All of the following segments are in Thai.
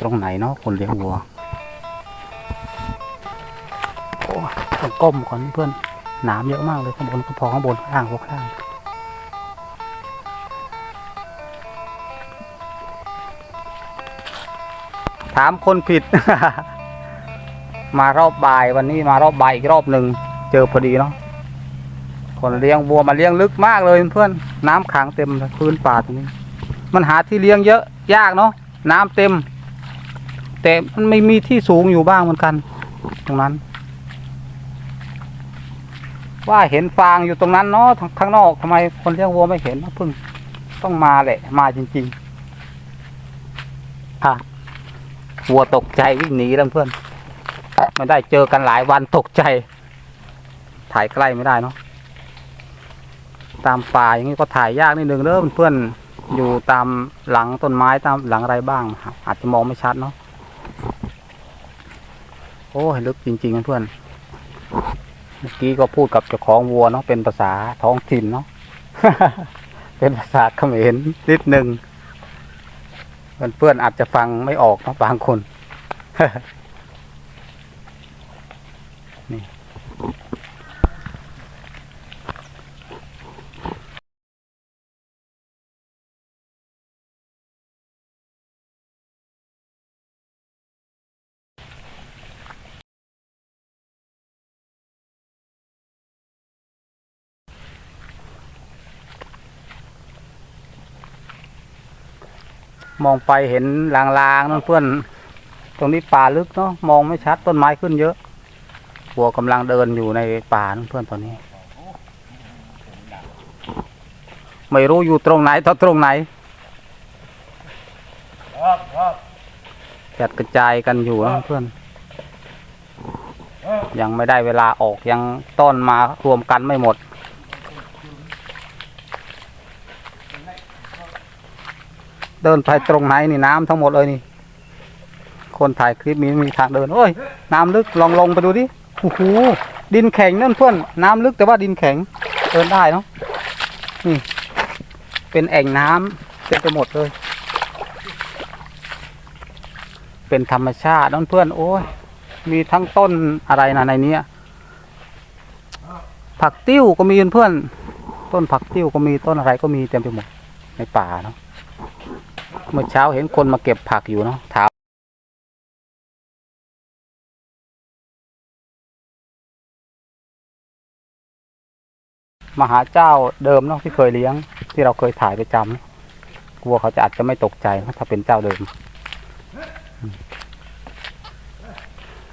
ตรงไหนเนาะคนเลี้ยงวัวโอ้ต้องก้มก่อนเพื่อนหนามเยอะมากเลยข้างบนก็พอข้างบนข้างล่างพอข้างถามคนผิด มารอบบ่ายวันนี้มารอบบ่ายอีกรอบหนึ่งเจอพอดีเนาะคนเลี้ยงวัวมาเลี้ยงลึกมากเลยเพื่อนน้ำขังเต็มพื้นป่าตรงนี้ มันหาที่เลี้ยงเยอะยากเนาะน้ำเต็ม แต่มันไม่มีที่สูงอยู่บ้างเหมือนกัน ตรงนั้น ว่าเห็นฟางอยู่ตรงนั้นเนาะทางข้างนอกทำไมคนเลี้ยงวัวไม่เห็นเพิ่งต้องมาแหละ มาจริงๆค่ะวัวตกใจวิ่งหนีแล้วเพื่อนไม่ได้เจอกันหลายวันตกใจ ถ่ายใกล้ไม่ได้เนาะตามป่าอย่างนี้ก็ถ่ายยากนิดนึงเด้อเพื่อนอยู่ตามหลังต้นไม้ตามหลังอะไรบ้างครับอาจจะมองไม่ชัดเนาะ โอ้ยลึกจริงๆเพื่อน เมื่อกี้ก็พูดกับเจ้าของวัวเนาะเป็นภาษาท้องถิ่นเนาะ เป็นภาษาเขมรนิดหนึ่งเพื่อนๆอาจจะฟังไม่ออกเนาะบางคน นี่ มองไปเห็นลางๆนั่นเพื่อน ตรงนี้ป่าลึกเนาะมองไม่ชัดต้นไม้ขึ้นเยอะวัวกำลังเดินอยู่ในป่านั่นเพื่อนตอนนี้ ไม่รู้อยู่ตรงไหนต่อตรงไหนจัดกระจายกันอยู่นะเพื่อน ยังไม่ได้เวลาออกยังต้อนมารวมกันไม่หมด เดินไปตรงไหนนี่น้ำทั้งหมดเลยนี่ คนถ่ายคลิปมีมีทางเดินโอ้ยน้ำลึกลองลงไปดูดิโอ้โหดินแข็งนั่นเพื่อนน้ำลึกแต่ว่าดินแข็งเดินได้เนาะนี่ เป็นแอ่งน้ำเต็มไปหมดเลย เป็นธรรมชาตินั่นเพื่อนโอ้ยมีทั้งต้นอะไรนะในนี้ผักติ้วก็มีเพื่อน ต้นผักติ้วก็มีต้นอะไรก็มีเต็มไปหมดในป่าเนาะ เมื่อเช้าเห็นคนมาเก็บผักอยู่เนาะถามมหาเจ้าเดิมเนาะที่เคยเลี้ยง ที่เราเคยถ่ายไปจำกลัวเขาจะอาจจะไม่ตกใจถ้าเป็นเจ้าเดิม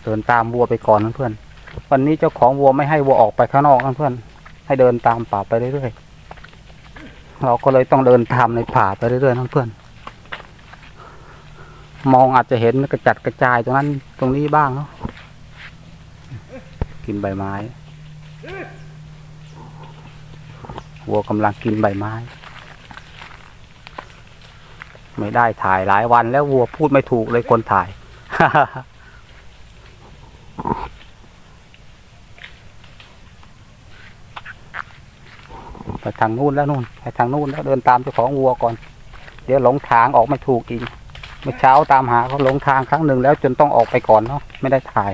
เดินตามวัวไปก่อนเพื่อนวันนี้เจ้าของวัวไม่ให้วัวออกไปข้างนอกเพื่อนให้เดินตามป่าไปเรื่อยๆเราก็เลยต้องเดินตามในป่าไปเรื่อยๆเพื่อน มองอาจจะเห็นกระจัดกระจายตรงนั้นตรงนี้บ้างเนาะกินใบไม้วัวกำลังกินใบไม้ ไม่ได้ถ่ายหลายวันแล้ววัวพูดไม่ถูกเลยคนถ่ายไปทางนู้นแล้วนู่นไปทางนู้นแล้วเดินตามเจ้าของวัวก่อน เดี๋ยวหลงทางออกไม่ถูกอีก เมื่อเช้าตามหาเขาหลงทางครั้งหนึ่งแล้วจนต้องออกไปก่อนเนาะไม่ได้ถ่าย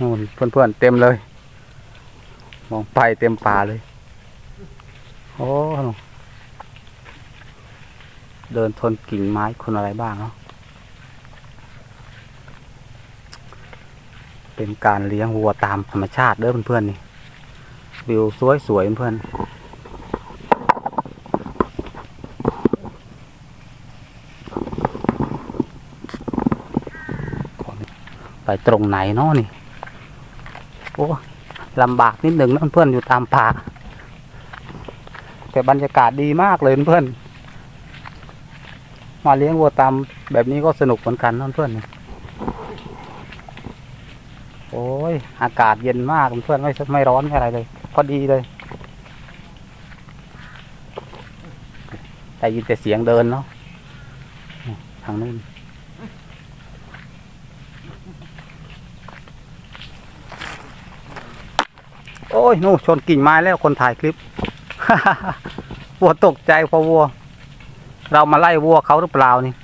นู่นเพื่อนๆเต็มเลย มองไปเต็มป่าเลย โอ้เดินทนกิ่งไม้คนอะไรบ้างเนาะเป็นการเลี้ยงวัวตามธรรมชาติเด้อเพื่อนๆนี่ วิวสวยสวยๆเพื่อนไปตรงไหนเนาะนี่ โอ้ลำบากนิดหนึ่งนะเพื่อนอยู่ตามป่าแต่บรรยากาศดีมากเลยเพื่อน มาเลี้ยงวัวตามแบบนี้ก็สนุกเหมือนกันนะเพื่อน โอ้ย อากาศเย็นมากเพื่อนไม่ไม่ร้อนไม่อะไรเลย พอดีเลย แต่ยินแต่เสียงเดินเนาะทางนู้นโอ้ยนู่ชนกิ่งไม้แล้วคนถ่ายคลิปวัวตกใจพราะวัว เรามาไล่วัวเขาหรือเปล่านี่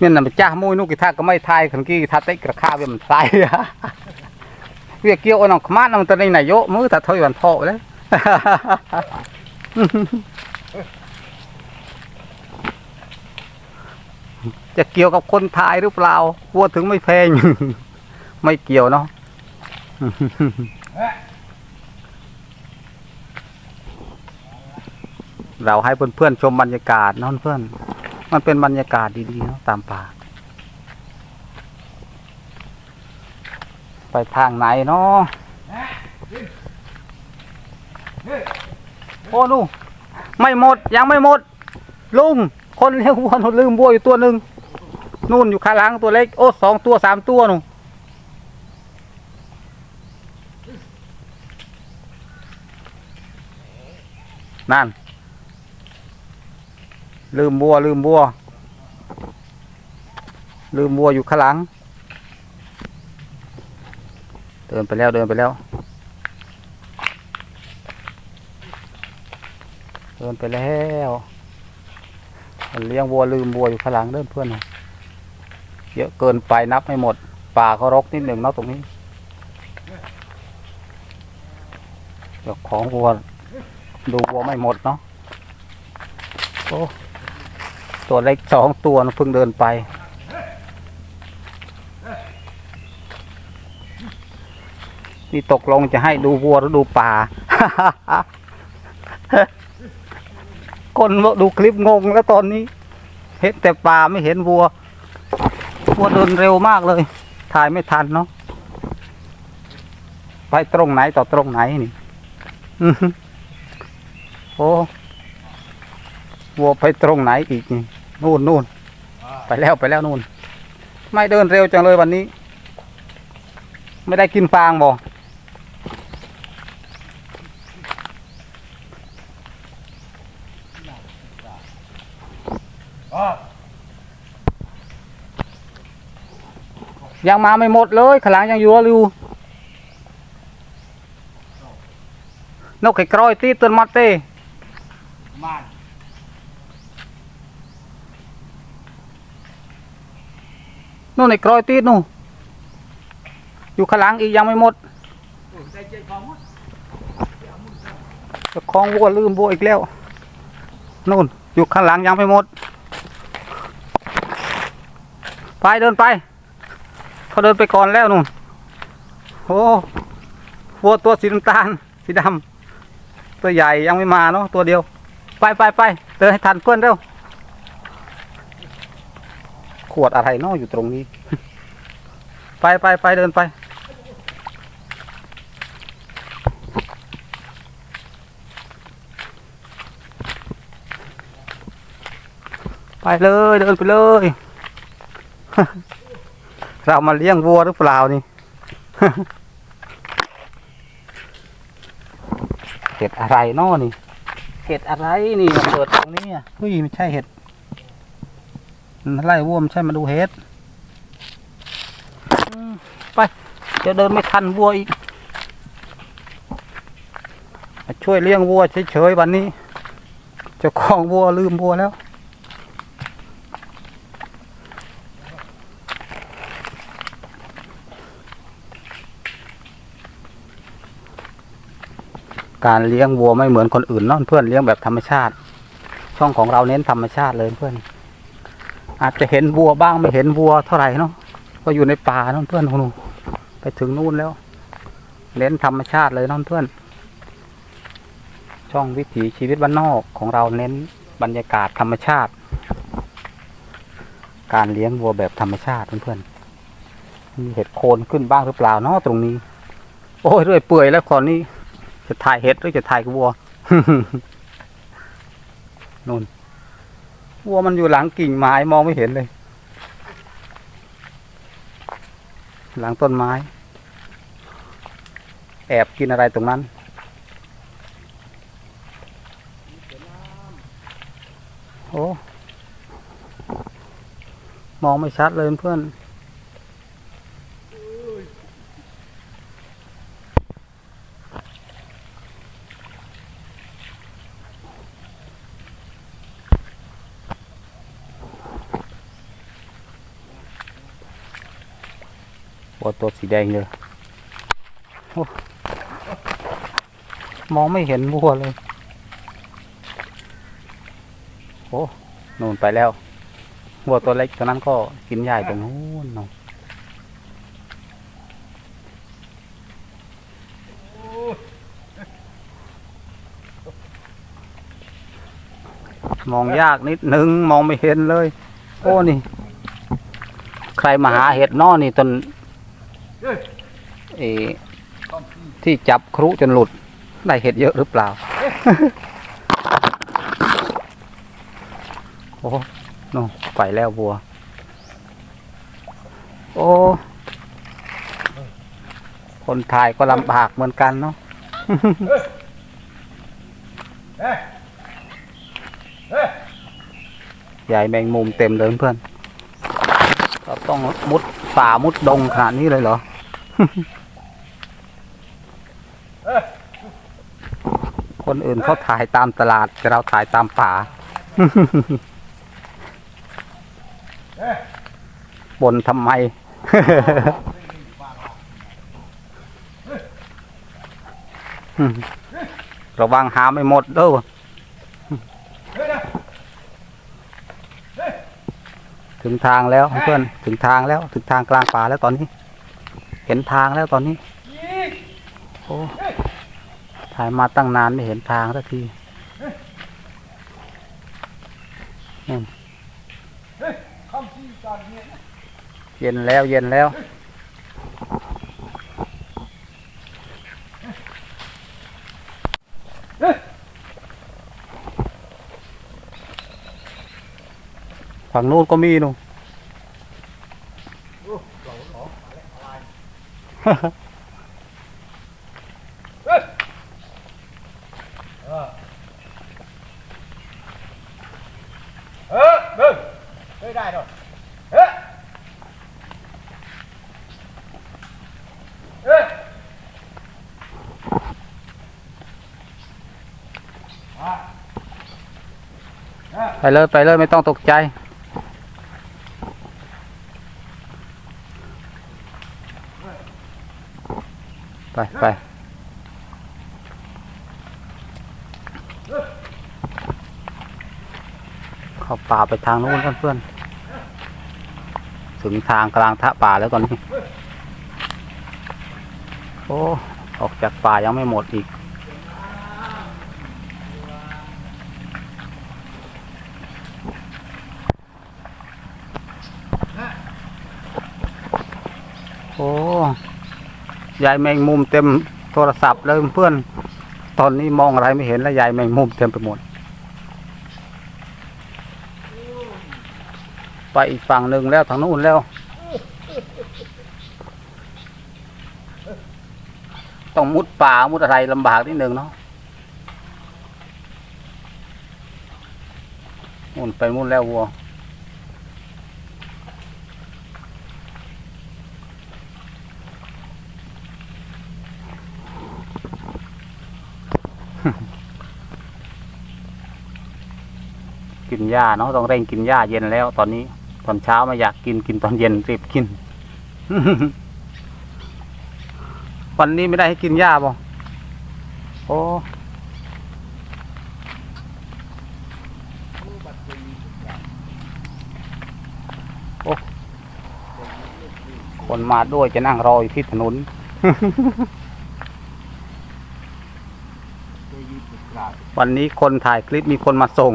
เนี่ยน่ะมันจ้ามุ้ยนุกิท่าก็ไม่ทายขันกี้ท่าเต็กกระข้าเวียมันตายเวียเกี่ยวอน้องขมานมันตอนนี้นายโยมือถ้าถอยวันโพเลยจะเกี่ยวกับคนทายหรือเปล่าวัวถึงไม่แพง ไม่เกี่ยวเนาะเราให้เพื่อนๆชมบรรยากาศนาะเพื่อน มันเป็นบรรยากาศดีๆเนาะตามป่า ไปทางไหนเนาะโอ้นู่นไม่หมดยังไม่หมด ลุง คนเลี้ยงวัวหนูลืมวัวอยู่ตัวหนึ่งนู่นอยู่ข้างหลังตัวเล็ก โอ้สองตัวสามตัวนู่นนั่น ลืมบัว ลืมบัว ลืมบัวอยู่ข้างหลัง เดินไปแล้วเดินไปแล้ว เดินไปแล้วเลี้ยงวัวลืมวัวอยู่ข้างหลังเดินเพื่อนเยอะเกินไปนับไม่หมด ป่าเขารกนิดหนึ่งเนาะตรงนี้เจ้าของวัว ดูวัวไม่หมดเนาะโอ้ ตัวเล็กสองตัวนะเพิ่งเดินไป นี่ตกลงจะให้ดูวัวหรือดูป่า คนดูคลิปงงแล้วตอนนี้ เห็นแต่ป่าไม่เห็นวัว วัวเดินเร็วมากเลย ถ่ายไม่ทันเนาะ ไปตรงไหนต่อตรงไหนนี่อือหือโอ้วัวไปตรงไหนอีกนี่ นู่นนู่นไปแล้วไปแล้วนู่น ไม่เดินเร็วจังเลยวันนี้ ไม่ได้กินฟางบ่ยังมาไม่หมดเลยขางหลังยังอยู่อยู่นกไข่กร้อยตีต้นมัดเต้ นู่นไอ้กร้อยตีนู่นอยู่ขางหลังอีกยังไม่หมดจะคล้องวัวลืมวัวอีกแล้วนู่นอยู่ข้างหลังยังไม่หมด ไปเดินไป เขาเดินไปก่อนแล้วนู่นโอ้วัวตัวสีน้ำตาลสีดำตัวใหญ่ยังไม่มาเนาะตัวเดียว ไปไปไปเดินให้ทันเพื่อนเร็ว ขวดอะไรเนาะอยู่ตรงนี้ ไปไปไปเดินไป ไปเลยเดินไปเลย เรามาเลี้ยงวัวหรือเปล่านี่เห็ดอะไรเนาะนี่ เห็ดอะไรนี่มาเปิดตรงนี้อะเฮ้ยไม่ใช่เห็ดมัน ไล่วัวไม่ใช่มาดูเห็ดไปเดี๋ยวเดินไม่ทันวัวอีก ช่วยเลี้ยงวัวเฉยๆวันนี้เจ้าของวัวลืมวัวแล้วการเลี้ยงวัวไม่เหมือนคนอื่นเนาะเพื่อนเลี้ยงแบบธรรมชาติ ช่องของเราเน้นธรรมชาติเลยเพื่อน อาจจะเห็นวัวบ้างไม่เห็นวัวเท่าไหร่เนาะก็อยู่ในป่าเนาะเพื่อนของหนูไปถึงนู่นแล้วเน้นธรรมชาติเลยเนาะเพื่อน ช่องวิถีชีวิตบ้านนอกของเราเน้นบรรยากาศธรรมชาติ การเลี้ยงวัวแบบธรรมชาติเพื่อนมีเห็ดโคนขึ้นบ้างหรือเปล่าเนาะตรงนี้ โอ้ยเรื่อยเปื่อยแล้วคราวนี้จะถ่ายเห็ดหรือจะถ่ายวัวนู่น วัวมันอยู่หลังกิ่งไม้มองไม่เห็นเลย หลังต้นไม้ แอบกินอะไรตรงนั้นโอ้มองไม่ชัดเลยเพื่อน วัวตัวสีแดงเลยโอ้มองไม่เห็นวัวเลย โอ้นู่นไปแล้ววัวตัวเล็กตัวนั้นก็กินใหญ่ตรงนู้นเนาะมองยากนิดนึงมองไม่เห็นเลย โอ้นี่ ใครมาหาเห็ดนอนี่ตน เออที่จับครุจนหลุด ได้เห็ดเยอะหรือเปล่า โอ้นู่นไปแล้วบัว โอ้ คนถ่ายก็ลำบากเหมือนกันเนาะเฮ้ยเฮ้ยใหญ่แมงมุมเต็มเลยเพื่อนเราต้องมุดป่ามุดดงขนาดนี้เลยเหรอ คนอื่นเขาถ่ายตามตลาดแต่เราถ่ายตามป่าบนทำไม ระวังหาไม่หมดเด้อเฮ้ยถึงทางแล้วเพื่อนถึงทางแล้ว ถึงทางกลางป่าแล้วตอนนี้ เห็นทางแล้วตอนนี้ โอ้ ถ่ายมาตั้งนานไม่เห็นทางสักทีเฮ้ยคำที่การเนี่ยนะเย็นแล้วเย็นแล้ว ฝั่งนู้นก็มีนู่น เออเดินเฮ้ย ได้หรอเฮ้ยเฮ้ยอะไปเลยไปเลยไม่ต้องตกใจ ไปไปเข้าป่าไปทางนู้นเพื่อนๆถึงทางกลางทะป่าแล้วตอนนี้ โอ้ ออกจากป่ายังไม่หมดอีกโอ้ ยายแมงมุมเต็มโทรศัพท์เลยเพื่อน ตอนนี้มองอะไรไม่เห็นแล้วยายแมงมุมเต็มไปหมด ไปอีกฝั่งหนึ่งแล้วทางนู้นแล้ว ต้องมุดป่ามุดอะไรลำบากนิดหนึ่งเนาะมุนไปมุนแล้ววัว กินหญ้าเนาะต้องเร่งกินหญ้าเย็นแล้ว ตอนนี้ ตอนเช้าไม่อยากกินกินตอนเย็นรีบกิน วันนี้ไม่ได้ให้กินหญ้าบ่โอ้โอ้คนมาด้วยจะนั่งรออยู่ที่ถนน วันนี้คนถ่ายคลิปมีคนมาส่ง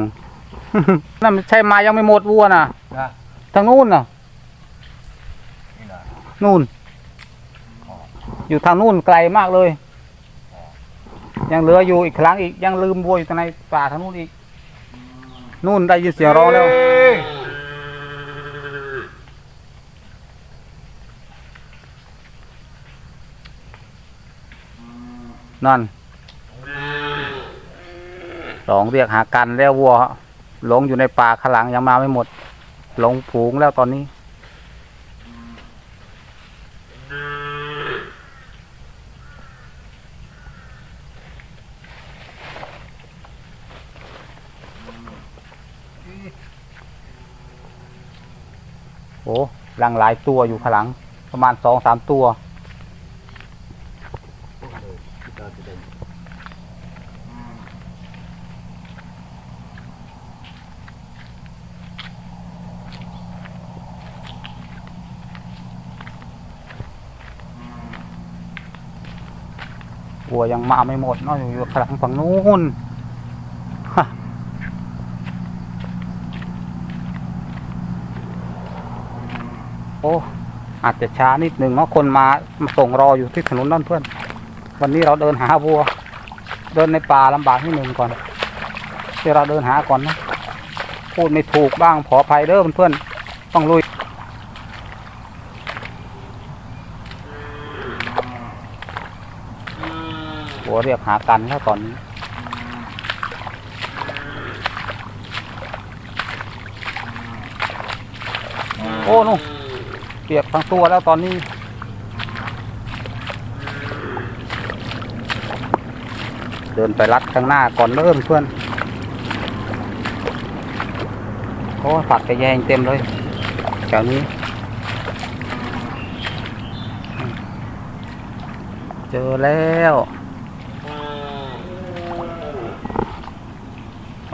นั่นไม่ใช่มายังไม่หมดวัวนะนะทางนู้นน่ะ นี่นะนู่น อยู่ทางนู่นไกลมากเลย ยังเหลืออยู่อีกครั้งอีกยังลืมวัวอยู่ทางในป่าทางนู้นอีก นู่นได้ยินเสียงร้องแล้วเฮ้ยนั่น ร้องเรียกหากันแล้ววัวหลงอยู่ในป่าขลังยังมาไม่หมด หลงฝูงแล้วตอนนี้ โอ้หลังหลายตัวอยู่ขลัง ประมาณสองสามตัว วัวยังมาไม่หมดเนาะอยู่ข้างฝั่งนู้นฮะโอ้อาจจะช้านิดหนึ่งเนาะคนมาส่งรออยู่ที่ถนนนั่นเพื่อน วันนี้เราเดินหาวัว เดินในป่าลำบากนิดหนึ่งก่อนเดี๋ยวเราเดินหาก่อนนะพูดไม่ถูกบ้างขออภัยเด้อเพื่อนๆต้องลุย หั วเรียกหากันแล้วตอนนี้โอ้นู่เปียกทั้งตัวแล้วตอนนี้ เดินไปรัดข้างหน้าก่อนเริ่มเพื่อนโอ้ฝักกระแยงเต็มเลยแถวนี้ เจอแล้ว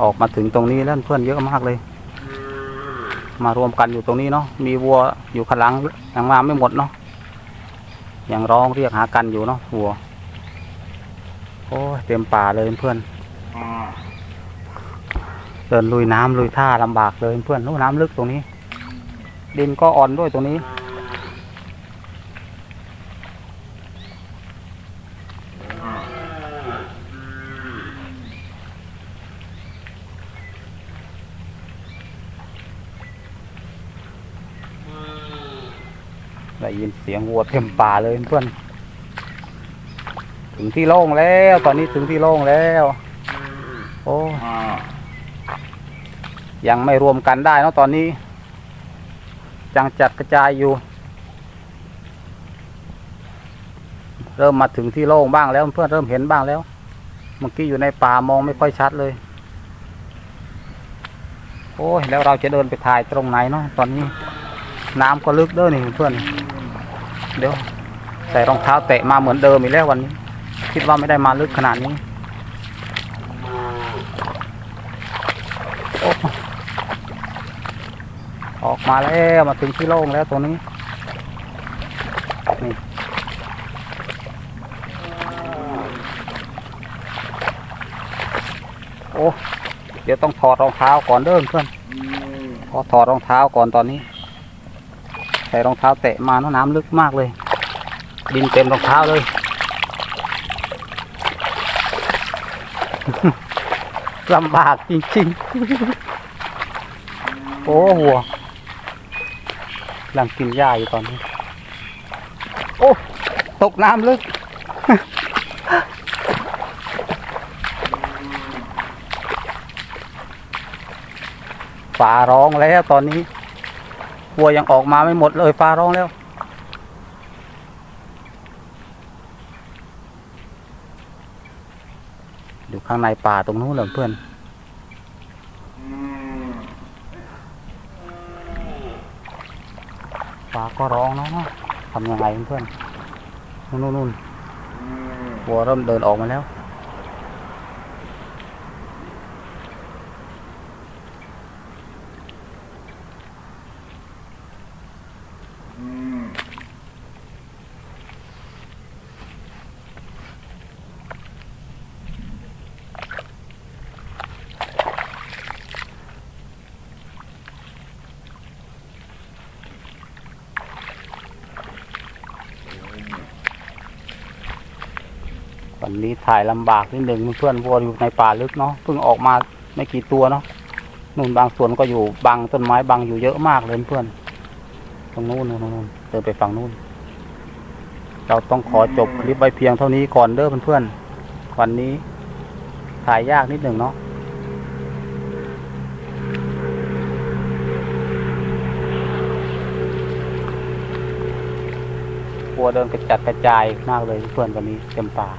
ออกมาถึงตรงนี้แล้วเพื่อนเยอะมากเลย มารวมกันอยู่ตรงนี้เนาะมีวัวอยู่ข้างหลังยังมาไม่หมดเนาะยังร้องเรียกหากันอยู่เนาะวัวโอ้เต็มป่าเลยเพื่อนเดินลุยน้ำลุยท่าลำบากเลยเพื่อนนู้นน้ำลึกตรงนี้ ดินก็อ่อนด้วยตรงนี้ ยินเสียงวัวเต็มป่าเลยเพื่อน ถึงที่โล่งแล้ว ตอนนี้ถึงที่โล่งแล้ว โอ้ยังไม่รวมกันได้เนอะตอนนี้ จังจัดกระจายอยู่ เริ่มมาถึงที่โล่งบ้างแล้วเพื่อนเริ่มเห็นบ้างแล้ว เมื่อกี้อยู่ในป่ามองไม่ค่อยชัดเลย โอ้ยแล้วเราจะเดินไปถ่ายตรงไหนเนาะตอนนี้น้ำก็ลึกเด้อนี่เพื่อน เดี๋ยวใส่รองเท้าแตะมาเหมือนเดิมอีกแล้ววันนี้ คิดว่าไม่ได้มาลึกขนาดนี้โอ้ออกมาแล้วมาถึงที่โล่งแล้วตัวนี้นี่โอ้เดี๋ยวต้องถอดรองเท้าก่อนเด้อเพื่อนขอถอดรองเท้าก่อนตอนนี้ ใส่รองเท้าแตะมาเนอะน้ำลึกมากเลย ดินเต็มรองเท้าเลย ลำบากจริงๆ โอ้หัวกำลังกินหญ้าอยู่ตอนนี้ โอ้ ตกน้ำลึกฟ้าร้องแล้วตอนนี้ วัวยังออกมาไม่หมดเลยฟ้าร้องแล้ว อยู่ข้างในป่าตรงนู้นเหรอเพื่อน ฟ้าก็ร้องเนาะทำยังไงเพื่อน นู่นนู่นนู่นวัวเริ่มเดินออกมาแล้ว วันนี้ถ่ายลำบากนิดหนึ่งเพื่อนวัวอยู่ในป่าลึกเนาะเพิ่งออกมาไม่กี่ตัวเนาะนู่นบางส่วนก็อยู่บังต้นไม้บังอยู่เยอะมากเลยเพื่อนตรงนู้นนู่นนู่นเดินไปฝั่งนู้น เราต้องขอจบคลิปไว้เพียงเท่านี้ก่อนเด้อเพื่อนๆวันนี้ถ่ายยากนิดหนึ่งเนาะวัวเดินกระจัดกระจายมากเลยเพื่อนวันนี้เต็มป่า